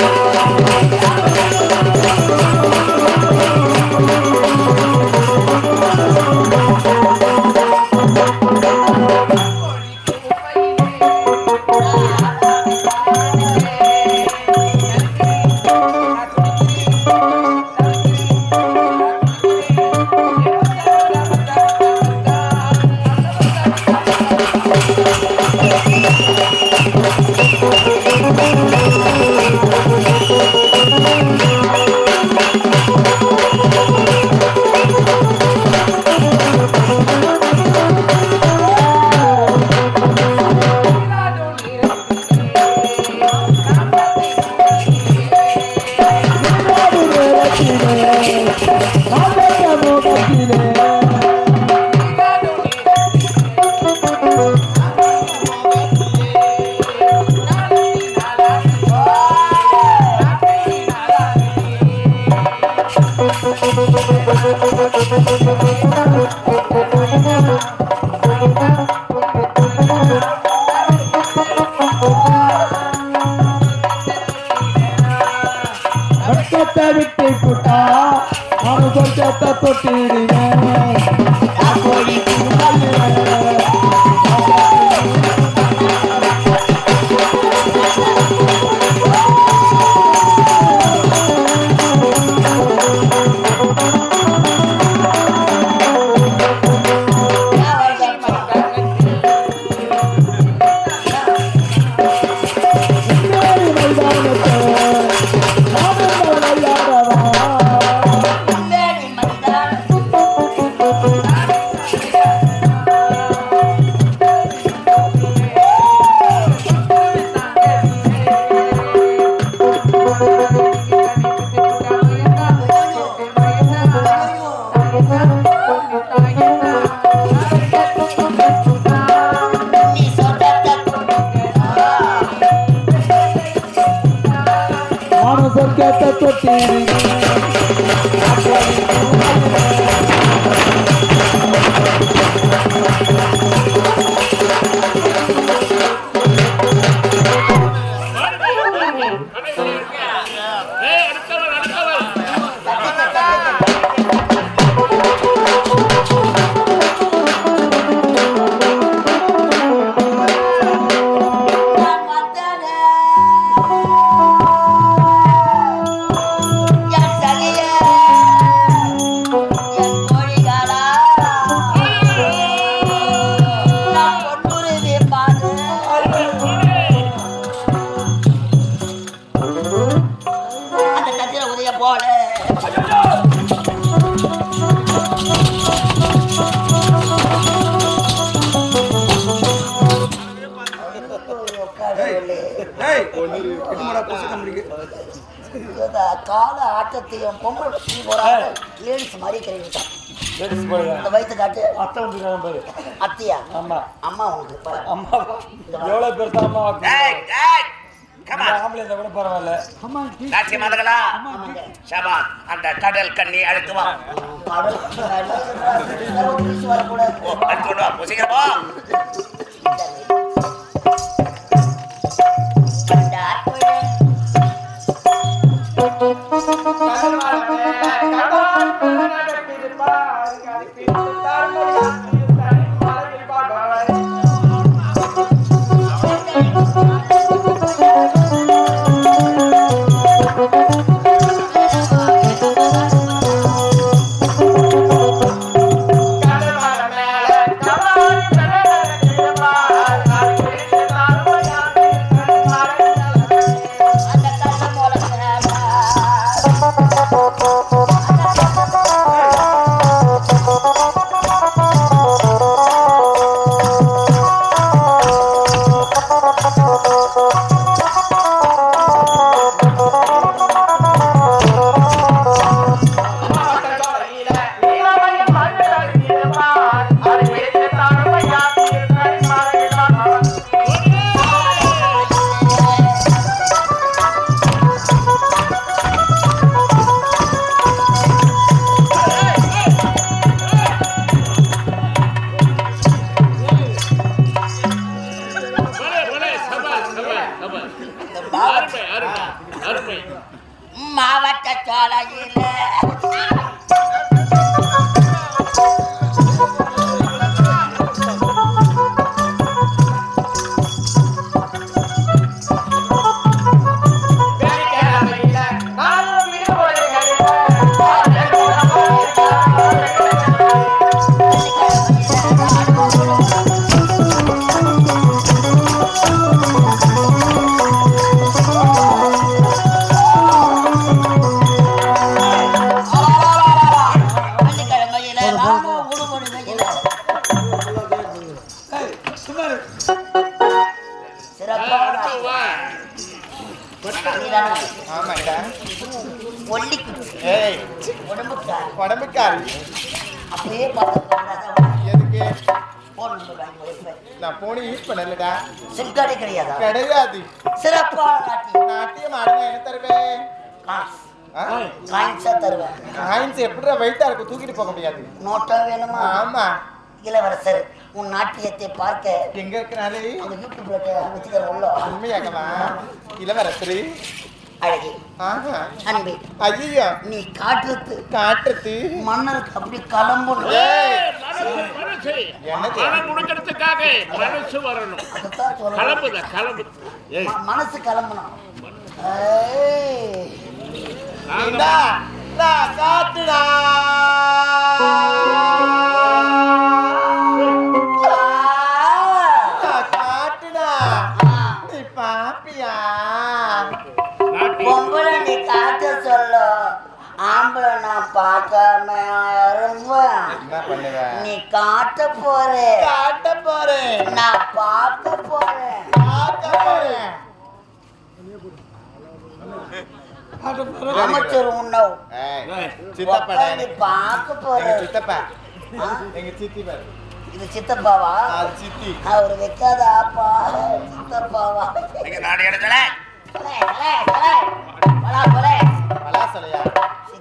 Música ಕೊಟ್ಟಿರಿ கால ஆட்டத்தையும் பொங்கல் போறாங்க. லேடிஸ் மாதிரி கிடையாது இந்த வயிற்று காட்டு. அத்தை வந்துருக்காங்க பாரு அத்தியா? ஆமா அம்மா பாரு. அம்மா. எவ்வளவு பேர் தான் அம்மா அந்த கடல் கண்ணி அழைத்து வா. கடல் வரக்கூடாது. ஆமாடா ஒல்லிக்குட்டி ஏய் உடம்புக்கார. உடம்புக்காரி அப்படியே எதுக்கு? நான் போனி யூஸ் பண்ணலடா. சிம் கார்டு கிடையாதா? கிடையாது. சிறப்பான நாட்டியம் நாட்டியம் ஆடுனா என்ன தருவேன்? காசு? காயின்ஸா தருவேன். காயின்ஸ் எப்படிடா வெயிட்டா இருக்கும் தூக்கிட்டு போக முடியாது. நோட்டா வேணுமா? ஆமா. இளவரசர். உன் நாட்டியத்தை பார்க்க எங்க இருக்கிறாரு? அந்த யூடியூப்ல வச்சுக்கிற உள்ள. உண்மையாகவா? இளவரசரு. அழகி ஆஹா. அன்பே ஐயோ நீ காட்டுறது காட்டுறது மன்னருக்கு அப்படி கிளம்பணும் ஏய். மனசு வரணும். ஏய். ம- மனசு கிளம்பணும் ஏய். நீ காட்ட போற. காட்ட போறேன் நான் பார்க்க போறேன் பார்க்க போறேன் அமைச்சர் உன்னவ் ஏய், ஏய், சித்தப்பாடா நீ எனக்கு. பார்க்க எங்க போற சித்தப்பா? எங்க சித்தி பாரு. இது சித்தப்பாவா? அது சித்தி. அவர் வைக்காத ஆப்பா சித்தப்பாவா? நீங்க நாடு இடத்துல கொலை, கொலை, கொலை. கொலை, கொலை. பலாசலையா?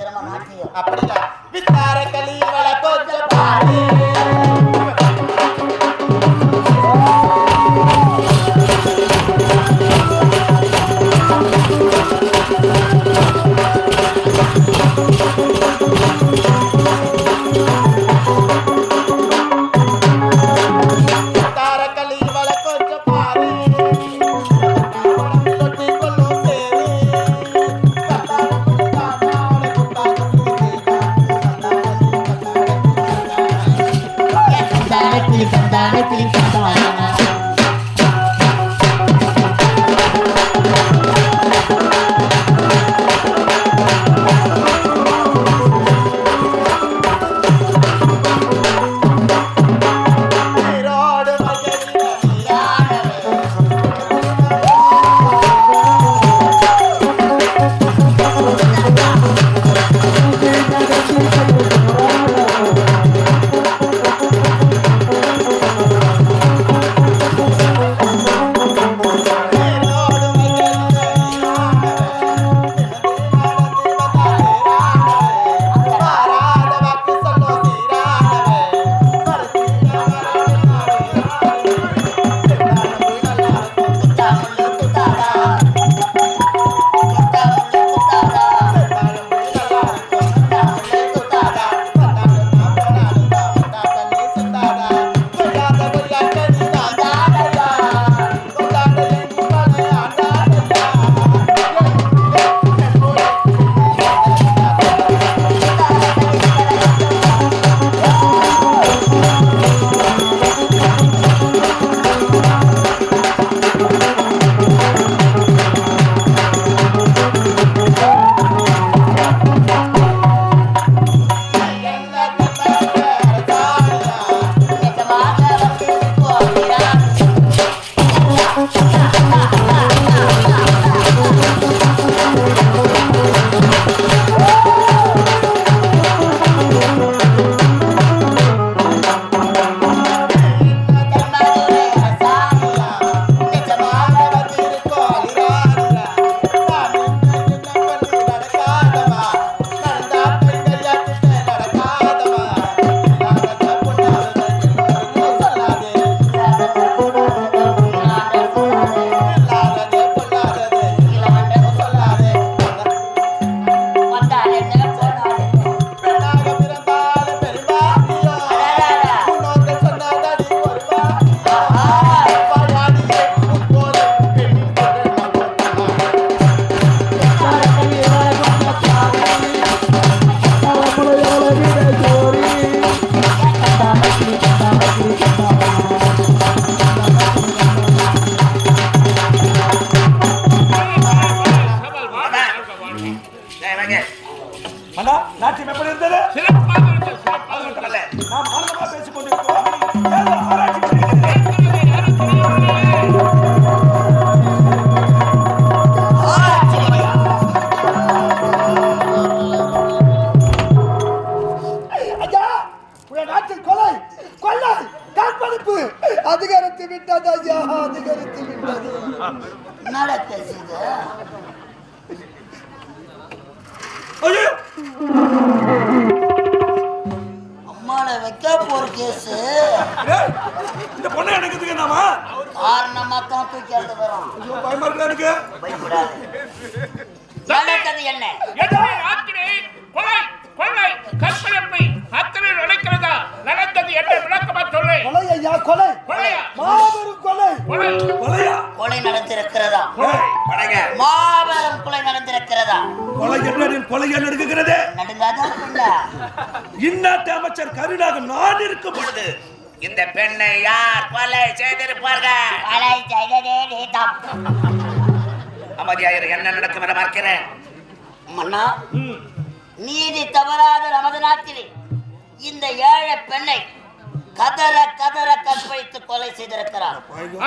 சிரம நாட்டியம் அப்படியா வித்தார கலிவள கொஞ்சம் பாரு வித்தார அதிகரித்து விட்டது. ஐயா அதிகரித்து விட்டது ஐயோ! அம்மால வைக்க போற கேஸ். இந்த பொண்ணை எனக்கு நாமா காரணமா தான் தூக்கி எடுத்து வரும். ஐயோ பயமா இருக்கா எனக்கு. பயப்படாது. நடந்தது என்ன? கொலை, கொள்ளை, கற்பழிப்பு, அத்தனை நடக்கிறதா? நடந்தது என்ன விளக்கமா சொல்லு. கொலை ஐயா கொலை. கொலையா? மாபெரும் கொலை. கொலை. கொலையா? கொலை நடந்திருக்கிறதா. மாபெரும் கொலை நடந்திருக்கிறதா? கொலை என்ன கொலை என்ன நடக்குகிறது நடுங்காதான் அமைச்சர் கருணாக நான் இருக்கும் பொழுது இந்த பெண்ணை யார் கொலை செய்திருப்பார்கள்? கொலை செய்ததே நீதான். அமைதியாயிரு என்ன நடக்கும் என பார்க்கிறேன். மன்னா நீதி தவறாத நமது நாட்டிலே இந்த ஏழை பெண்ணை கதற கதற கற்பழித்து கொலை செய்திருக்கிறார்.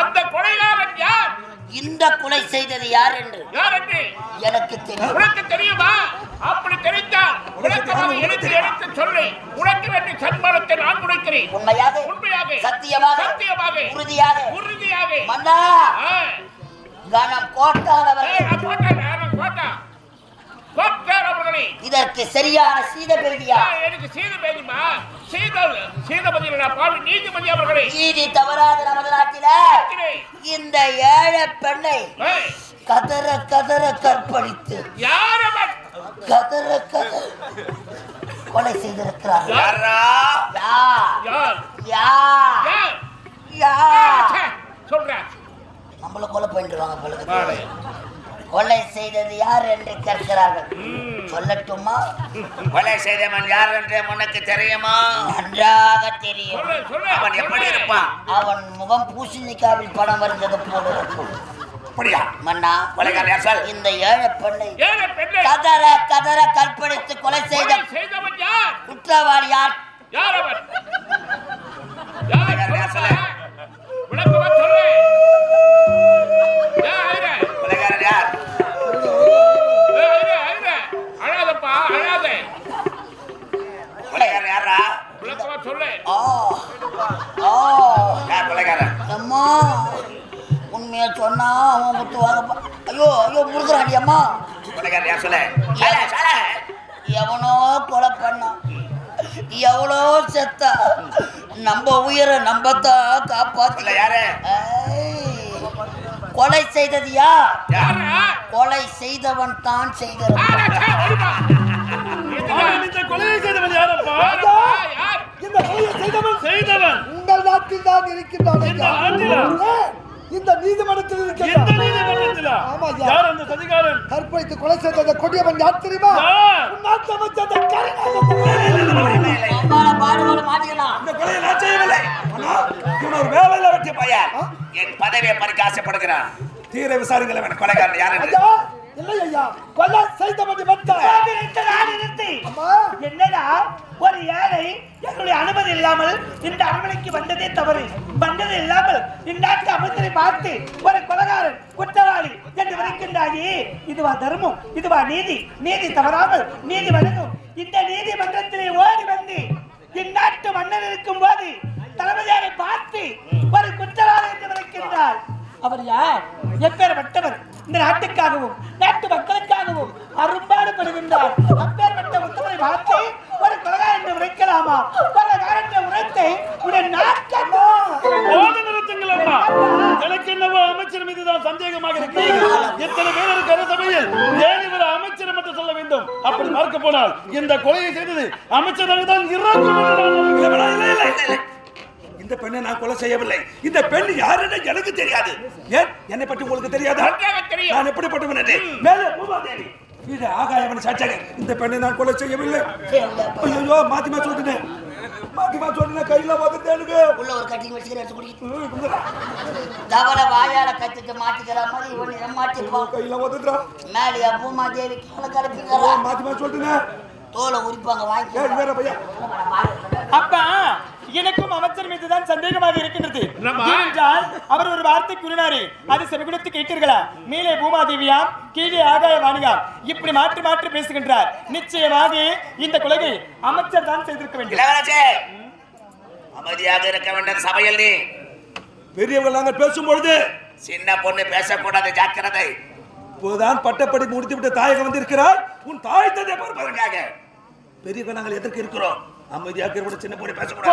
அந்த கொலைகாரன் யார்? இந்த கொலை செய்தது யார் என்று யார் என்று? எனக்கு தெரியும். உனக்கு தெரியுமா? அப்படி தெரிந்தால் விளக்கமாக எடுத்து எடுத்து சொல்லி. உனக்கு வேண்டிய சன்மானத்தை நான் கொடுக்கிறேன். உண்மையாக உண்மையாக. சத்தியமாக சத்தியமாக. உறுதியாக. உறுதியாக. மன்னா ஆ. கணம் கோட்டானவர் அவர்களே இதற்கு சரியான சீத பெருதியா ஆ, எனக்கு சீத பேதிமா சீத சீதபதி பாவி நீதிபதி அவர்களே. நீதி தவறாத நமது நாட்டில இந்த ஏழை பெண்ணை கதற கதற கற்பழித்து யார் கதற கதற கொலை செய்திருக்கிறார். யாரா? யார்? யார்? யார்? சொல்றேன். நம்மள கொலை பண்ணிடுவாங்க கொலை செய்தது யார் என்று கேட்கிறார்கள். சொல்லட்டுமா? கொலை செய்தவன் யார் என்று உனக்கு தெரியுமா? நன்றாக தெரியும். அவன் எப்படி. இருப்பான்? அவன் முகம் பூசணிக்காவில் படம் வரைந்தது போல இருக்கும். இந்த ஏழை பெண்ணை கதற கதற கற்பழித்து கொலை செய்த குற்றவாளி யார்? சொல்ல காப்பாத்தல யாரு கொலை செய்தது யார்? கொலை செய்தவன் தான் செய்தவன் இந்த கொலையை செய்தவன் செய்தவன். உங்கள் நாட்டில் தான் இருக்கின்றான் இந்த நீதிமன்றத்தில் எந்த இருக்கின்றான் நீதிமன்றத்திலா? ஆமா. யார் அந்த சதிகாரன்? கற்பழித்து கொலை செய்த அந்த கொடியவன் யார் தெரியுமா? நாட்டு அமைச்சர் அந்த கருணாநிதி. மாட்டிக்கலாம் இந்த கொலையை நான் செய்யவில்லை. இவன் ஒரு வேலையில வெட்டிய பையன். என் பதவியை பறிக்க ஆசைப்படுகிறான். தீர விசாரிங்கள் அவன் கொலைகாரன். யார் இல்லை ஐயா கொலை அம்மா. என்னடா? ஒரு ஏழை என்னுடைய அனுமதி இல்லாமல் இந்த அரண்மனைக்கு வந்ததே தவறு. வந்தது இல்லாமல் இந்நாட்டு அமைச்சரை பார்த்து ஒரு கொலகாரன் குற்றவாளி என்று விதைக்கின்றாயே. இதுவா தர்மம்? இதுவா நீதி? நீதி தவறாமல் நீதி வழங்கும். இந்த நீதிமன்றத்திலே ஓடி வந்து இந்நாட்டு மன்னர் இருக்கும் போது தளபதியாரை பார்த்து ஒரு குற்றவாளி என்று விதைக்கின்றார். அவர் யார்? எப்பேற்பட்டவர் இந்த நாட்டுக்காகவும் நாட்டு மக்களுக்காகவும் அரும்பாடுபடுகின்றார். அப்பேற்பட்ட உத்தமரை பார்த்து ஒரு கொலகார் என்று உரைக்கலாமா? கொலகார் என்ற உரத்தை உடைய நாட்டமா? போத நிறுத்துங்கள் அம்மா. எனக்கு என்னவோ அமைச்சர் மீதுதான் சந்தேகமாக இருக்கிறது. எத்தனை பேர் இருக்கிற சபையில் ஏன் இவர் அமைச்சர் என்று சொல்ல வேண்டும். அப்படி பார்க்க போனால் இந்த கொலையை செய்தது அமைச்சராக தான் இறக்கும் இந்த பெண்ணை நான் கொலை செய்யவில்லை. இந்த பெண் யாருன்னு எனக்கு தெரியாது. ஏன்? என்னை பற்றி உங்களுக்கு தெரியாதா. நான் எப்படிப்பட்டவன் என்று. மேலே பூமாதேவி இது ஆகாயவன் சாட்சியாக இந்த பெண்ணை நான் கொலை செய்யவில்லை. ஐயோ மாத்தி மாத்தி சொல்லிட்டேன். மாத்தி மாத்தி சொன்னா கையில எனக்கு உள்ள ஒரு கட்டிங் வச்சுக்கிற எடுத்து குடி தவளை வாயால கத்திட்டு மாட்டிக்கிற மாதிரி இவன் ஏமாட்டிப்போம் கையில வந்துட்டா மேலே பூமாதேவி கால கலப்பிக்கிறா மாத்தி மாத்தி தோலை உரிப்பாங்க வாங்கி ஏய் வேற பையா அப்பா எனக்கும் அமைச்சர் மீதுதான் சந்தேகமாக இருக்கின்றது? ஏனென்றால் அவர் ஒரு வார்த்தை கூறினாரு. அது செவிகுடுத்து கேட்டீர்களா? மேலே பூமாதேவியாம் கீழே ஆகாய வாணியாம் இப்படி மாற்றி மாற்றி பேசுகின்றார். நிச்சயமாக இந்த கொலையை அமைச்சர் தான் செய்திருக்க வேண்டும். அமைதியாக இருக்க வேண்டிய சபையில் நீ. பெரியவங்க நாங்கள் பேசும் பொழுது சின்ன பொண்ணு பேசக்கூடாது ஜாக்கிரதை. இப்போதான் பட்டப்படி முடித்து விட்டு தாயகம் வந்திருக்கிறார். உன் தாய் தந்தை பார்ப்பதற்காக பெரியவங்க நாங்கள் எதற்கு இருக்கிறோம்? அமைதியாக இருக்கிற சின்ன பொண்ணு பேசக்கூடாது.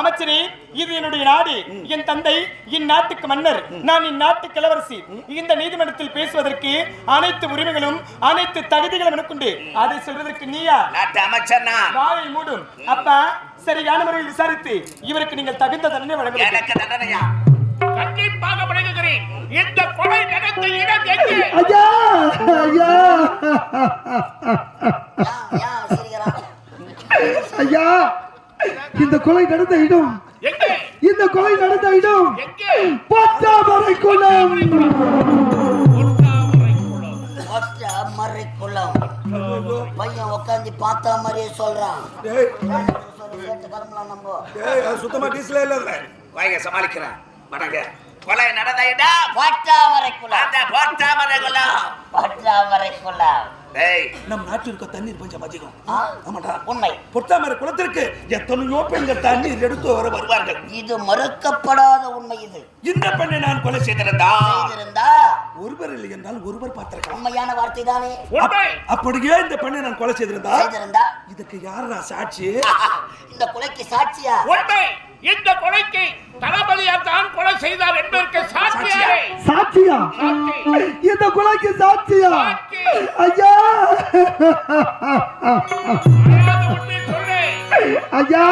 அமைச்சரே இது என்னுடைய நாடு. என் தந்தை இந்நாட்டுக்கு மன்னர். நான் இந்நாட்டு இளவரசி. இந்த நீதிமன்றத்தில் பேசுவதற்கு அனைத்து உரிமைகளும் அனைத்து தகுதிகளும் எனக்குண்டு. அதை சொல்வதற்கு நீயா? நாட்டு அமைச்சர் நான் வாயை மூடும். அப்பா சரியான முறையில் விசாரித்து இவருக்கு நீங்கள் தகுந்த தண்டனை வழங்க. எனக்கு தண்டனையா? கண்டிப்பாக வழங்குகிறேன். இந்த கொலை நடந்த இடம் எங்கே? ஐயா ஐயா ஏன் ஏன் அவன் சிரிக்கிறான் ஐயா இந்த கொலை நடந்த இடம் எங்கே? இந்த கொலை நடந்த இடம் எங்கே பத்தாமரை குளம் ஒன்றாவரை குளம். பையன் உட்காந்து பார்த்தா மாதிரியே சொல்றான் சுத்தமா டீசலே இல்ல வாங்க சமாளிக்கிறேன். வணங்க. கொலை நடந்த இடம் பட்டாமரை குளம் அந்த போட்டாமரை குளம் பட்டாமரை குளம் நம் நாட்டில் இருக்க தண்ணீர் பஞ்சம் அதிகம்? ஆமாடா. உண்மை. பொத்தாமரை குளத்திற்கு எத்தனையோ பெண்கள் தண்ணீர் எடுத்து வர வருவார்கள். இது மறுக்கப்படாத உண்மை இது. இந்த பெண்ணை நான் கொலை செய்திருந்தா? ஒருவர் இல்லை என்றால் ஒருவர் பார்த்திருக்கலாம். உண்மையான வார்த்தை தானே? உண்மை. அப்படியே இந்த பெண்ணை நான் கொலை செய்திருந்தா? இதுக்கு யாரா சாட்சி? இந்த கொலைக்கு சாட்சியா? உண்மை. இந்த கொலைக்கு தளபதியார் தான் கொலை செய்தார் என்பதற்கு சாட்சியா? சாட்சி. இந்த கொலைக்கு சாட்சியா? சாட்சி. ஐயா! ஐயா!